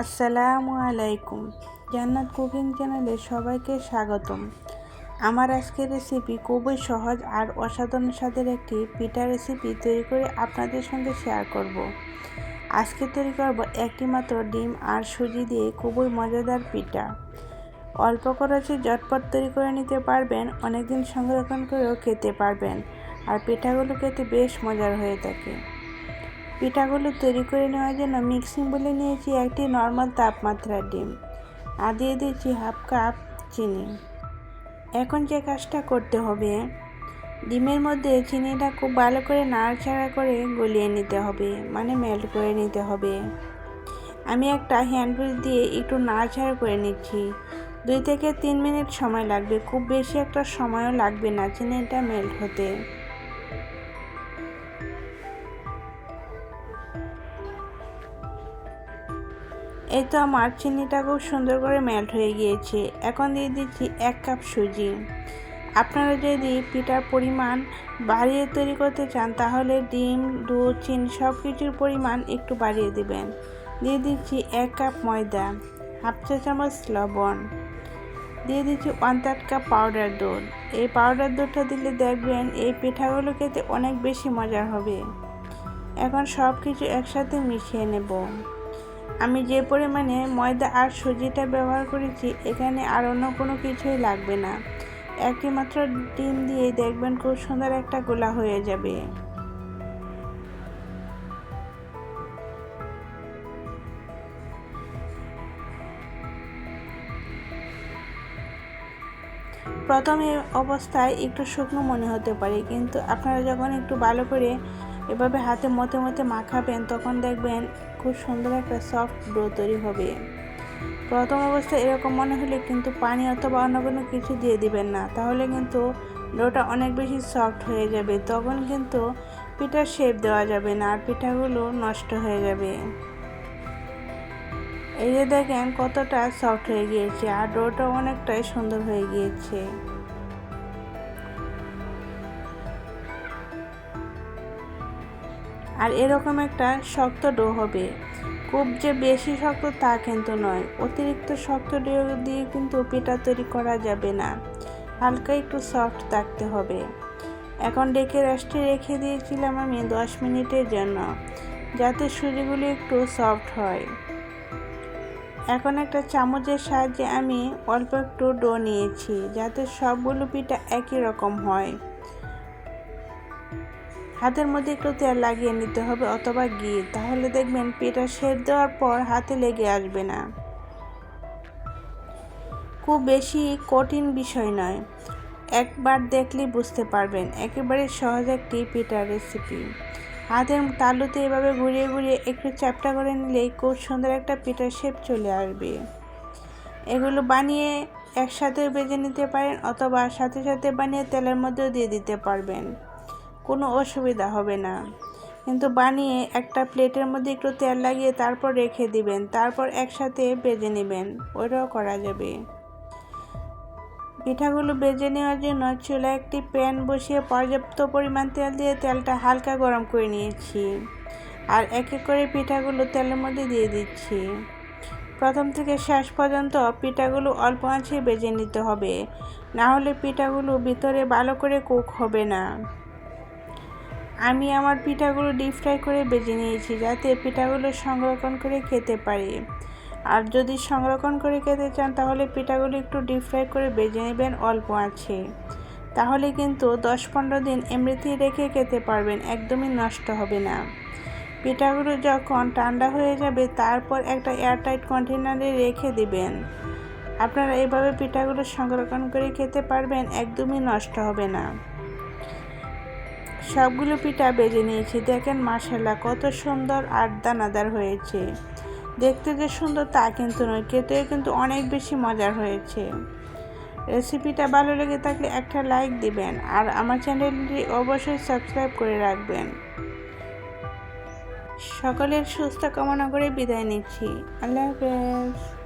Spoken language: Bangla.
আসসালামু আলাইকুম। জান্নাত কুকিং চ্যানেলে সবাইকে স্বাগতম। আমার আজকের রেসিপি খুবই সহজ আর অসাধারণ স্বাদের একটি পিঠা রেসিপি তৈরি করে আপনাদের সঙ্গে শেয়ার করব। আজকে তৈরি করব একটি মাত্র ডিম আর সুজি দিয়ে খুবই মজাদার পিঠা। অল্প খরচে ঝটপট তৈরি করে নিতে পারবেন, অনেকদিন সংরক্ষণ করেও খেতে পারবেন। আর পিঠাগুলো খেতে বেশ মজার হয়ে থাকে। পিঠাগুলো তৈরি করে নেওয়ার জন্য মিক্সিং বলে নিয়েছি একটি নর্মাল তাপমাত্রার ডিম। আর দিয়ে দিয়েছি হাফ কাপ চিনি। এখন যে কাজটা করতে হবে, ডিমের মধ্যে চিনিটা খুব ভালো করে নাড়াচাড়া করে গলিয়ে নিতে হবে মানে মেল্ট করে নিতে হবে। আমি একটা হ্যান্ডউইচ দিয়ে একটু নাড়াচাড়া করে নিচ্ছি। দুই থেকে তিন মিনিট সময় লাগবে, খুব বেশি একটা সময়ও লাগবে না চিনিটা মেল্ট হতে। এই তো আমার চিনিটা খুব সুন্দর করে মেল্ট হয়ে গিয়েছে। এখন দিয়ে দিচ্ছি এক কাপ সুজি। আপনারা যদি পিঠার পরিমাণ বাড়িয়ে তৈরি করতে চান, তাহলে ডিম, দুধ, চিনি সব কিছুর পরিমাণ একটু বাড়িয়ে দিবেন। দিয়ে দিচ্ছি এক কাপ ময়দা হাফ চা চামচ লবণ। দিয়ে দিচ্ছি ওয়ান থার্ড কাপ পাউডার দুধ। এই পাউডার দুধটা দিলে দেখবেন এই পিঠাগুলো খেতে অনেক বেশি মজার হবে। এখন সব কিছু একসাথে মিশিয়ে নেব। আমি যে পরিমাণে ময়দা আর সুজিটা ব্যবহার করেছি, এখানে আর অন্য কোনো কিছুই লাগবে না। একটি মাত্র ডিম দিয়ে দেখবেন খুব সুন্দর একটা গোলা হয়ে যাবে। প্রথমে অবস্থায় একটু শুকনো মনে হতে পারে, কিন্তু আপনারা যখন একটু ভালো করে এভাবে হাতে মতে মতে মাখাবেন, তখন দেখবেন খুব সুন্দর একটা সফট ডো তৈরি হবে। প্রথম অবস্থায় এরকম মনে হলে কিন্তু পানি অথবা অন্য কোনো কিছু দিয়ে দিবেন না, তাহলে কিন্তু ডোটা অনেক বেশি সফট হয়ে যাবে, তখন কিন্তু পিঠার শেপ দেওয়া যাবে না আর পিঠাগুলো নষ্ট হয়ে যাবে। এই যে দেখেন কতটা সফট হয়ে গিয়েছে, আর ডোটা অনেকটাই সুন্দর হয়ে গিয়েছে। আর এরকম একটা শক্ত ডো হবে। খুব যে বেশি শক্ত তা কিন্তু নয়, অতিরিক্ত শক্ত ডো দিয়ে কিন্তু পিঠা তৈরি করা যাবে না। হালকা একটু সফট থাকতে হবে। এখন ডেকে রেস্টে রেখে দিয়েছিলাম আমি দশ মিনিটের জন্য, যাতে সুজিগুলি একটু সফট হয়। এখন একটা চামচের সাহায্যে আমি অল্প একটু ডো নিয়েছি, যাতে সবগুলো পিঠা একই রকম হয়। হাতের মধ্যে একটু তেল লাগিয়ে নিতে হবে অথবা ঘি। তাহলে দেখবেন পিঠা শেপ দেওয়ার পর হাতে লেগে আসবে না। খুব বেশি কঠিন বিষয় নয়। একবার দেখলেই বুঝতে পারবেন, একেবারে সহজ একটি পিঠার রেসিপি হাতের তালুতে এভাবে ঘুরিয়ে ঘুরিয়ে একটু চ্যাপটা করে নিলেই খুব সুন্দর একটা পিঠার শেপ চলে আসবে। এগুলো বানিয়ে একসাথে বেজে নিতে পারেন অথবা সাথে সাথে বানিয়ে তেলের মধ্যেও দিয়ে দিতে পারবেন। কোনো অসুবিধা হবে না। কিন্তু বানিয়ে একটা প্লেটের মধ্যে একটু তেল লাগিয়ে তারপর রেখে দিবেন, তারপর একসাথে বেজে নেবেন। ওইটাও করা যাবে। পিঠাগুলো বেজে নেওয়ার জন্য চুলা একটি প্যান বসিয়ে পর্যাপ্ত পরিমাণ তেল দিয়ে তেলটা হালকা গরম করে নিয়েছি। আর এক এক করে পিঠাগুলো তেলের মধ্যে দিয়ে দিচ্ছি। প্রথম থেকে শেষ পর্যন্ত পিঠাগুলো অল্প আঁচে বেজে নিতে হবে। না হলে পিঠাগুলো ভিতরে ভালো করে কুক হবে না। আমি আমার পিঠাগুলো ডিপ ফ্রাই করে বেজে নিয়েছি যাতে পিঠাগুলো সংরক্ষণ করে খেতে পারি। আর যদি সংরক্ষণ করে খেতে চান, তাহলে পিঠাগুলো একটু ডিপ ফ্রাই করে বেজে নেবেন অল্প আছে তাহলে কিন্তু দশ পনেরো দিন এমনিতেই রেখে খেতে পারবেন, একদমই নষ্ট হবে না। পিঠাগুলো যখন ঠান্ডা হয়ে যাবে, তারপর একটা এয়ারটাইট কন্টেনারে রেখে দিবেন। আপনারা এভাবে পিঠাগুলো সংরক্ষণ করে খেতে পারবেন, একদমই নষ্ট হবে না। সবগুলো পিঠা বেজে নিয়েছি। দেখেন মাসাল্লাহ কত সুন্দর আর দানাদার হয়েছে। দেখতে যে সুন্দর তা কিন্তু নয়, খেতেও কিন্তু অনেক বেশি মজার হয়েছে। রেসিপিটা ভালো লেগে থাকলে একটা লাইক দিবেন আর আমার চ্যানেলটি অবশ্যই সাবস্ক্রাইব করে রাখবেন। সকলের সুস্থ কামনা করে বিদায় নিচ্ছি। আল্লাহ হাফেজ।